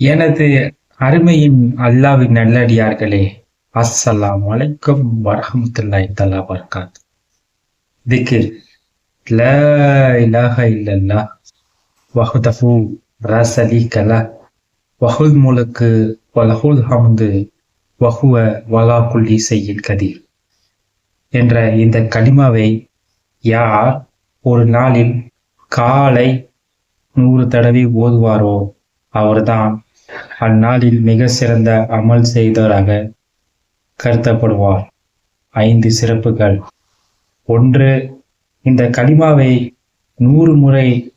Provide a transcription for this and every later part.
எனது அருமையின் அல்லாவின் நல்லடியார்களே அஸ்ஸலாம் வலைக்கும் வரஹமத்துல்லாஹி தலா வர்காத் திகிர் ல இலாஹ இல்லல்லா வஹ்தஹு ரசலி கலா வஹுல் முலக்கு வலஹுல் ஹம்து வஹுவ வலா குல்லி செய்யில் கதீர். என்ற இந்த கலிமாவை யார் ஒரு நாளில் காலை நூறு தடவை ஓதுவாரோ அவர்தான் அந்நாளில் மிக சிறந்த அமல் செய்தவராக கருதப்படுவார். ஐந்து சிறப்புகள். ஒன்று இந்த களிமாவை நூறு முறை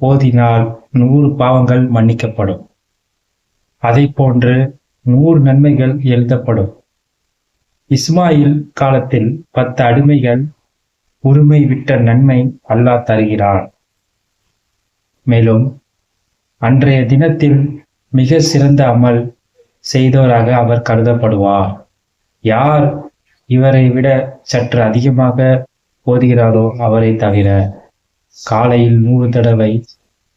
ஓதினால் நூறு பாவங்கள் மன்னிக்கப்படும். அதை போன்று நூறு நன்மைகள் எழுதப்படும். இஸ்மாயில் காலத்தில் பத்து அடிமைகள் உரிமை விட்ட நன்மை அல்லாஹ் தருகிறான். மேலும் அன்றைய தினத்தில் மிக சிறந்த அமல் செய்தவராக அவர் கருதப்படுவார். யார் இவரை விட சற்று அதிகமாக ஓதுகிறாரோ அவரை தவிர காலையில் நூறு தடவை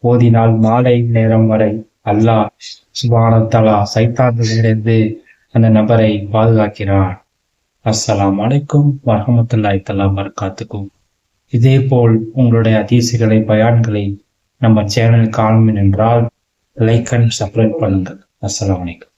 ஓதினால் மாலை நேரம் வரை அல்லாஹ் சுபானத்தலா சைத்தான்களிலிருந்து அந்த நபரை பாதுகாக்கிறார் அஸ்ஸலாம் வலைக்கும் வரமத்துல்லாய் தலா வரகாத்துக்கும் இதே போல் உங்களுடைய அதிசயங்களை பயான்களை நம்ம சேனல் காணும் என்றால் லைக் அண்ட் சப்ஸ்கிரைப் பண்ணுங்கள் அஸ்லாம் வலைக்கம்